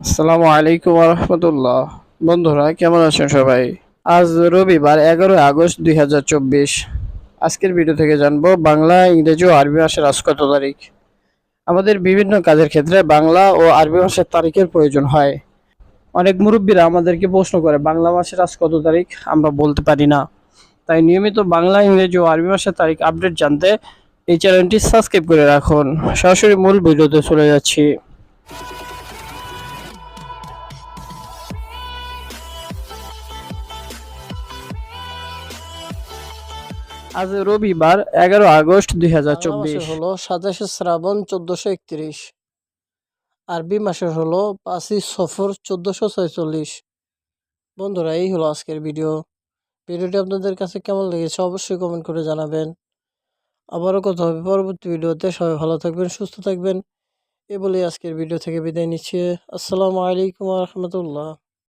আসসালামু আলাইকুম রহমতুল্লাহ। বন্ধুরা, কেমন আছেন সবাই? আজ রবিবার, এগারোই আগস্ট দুই হাজার চব্বিশ। আজকের ভিডিও থেকে জানব বাংলা, ইংরেজি ও আরবি মাসের আজ কত তারিখ। আমাদের বিভিন্ন কাজের ক্ষেত্রে বাংলা ও আরবি মাসের তারিখের প্রয়োজন হয়। অনেক মুরব্বীরা আমাদেরকে প্রশ্ন করে, বাংলা মাসের আজ কত তারিখ? আমরা বলতে পারি না। তাই নিয়মিত বাংলা, ইংরেজি ও আরবি মাসের তারিখ আপডেট জানতে এই চ্যানেলটি সাবস্ক্রাইব করে রাখুন। সরাসরি মূল ভিডিওতে চলে যাচ্ছি। আজ রবিবার এগারো আগস্ট দুই হাজার চব্বিশ। হলো সাতাশে শ্রাবণ চোদ্দশো একত্রিশ। আরবি মাসের হলো পাঁচই সফর চোদ্দশো ছয়চল্লিশ। বন্ধুরা এই হলো আজকের ভিডিও। ভিডিওটি আপনাদের কাছে কেমন লেগেছে অবশ্যই কমেন্ট করে জানাবেন। আবারও কথা হবে পরবর্তী ভিডিওতে। সবাই ভালো থাকবেন সুস্থ থাকবেন। এ বলেই আজকের ভিডিও থেকে বিদায় নিচ্ছি। আসসালামু আলাইকুম রহমতুল্লাহ।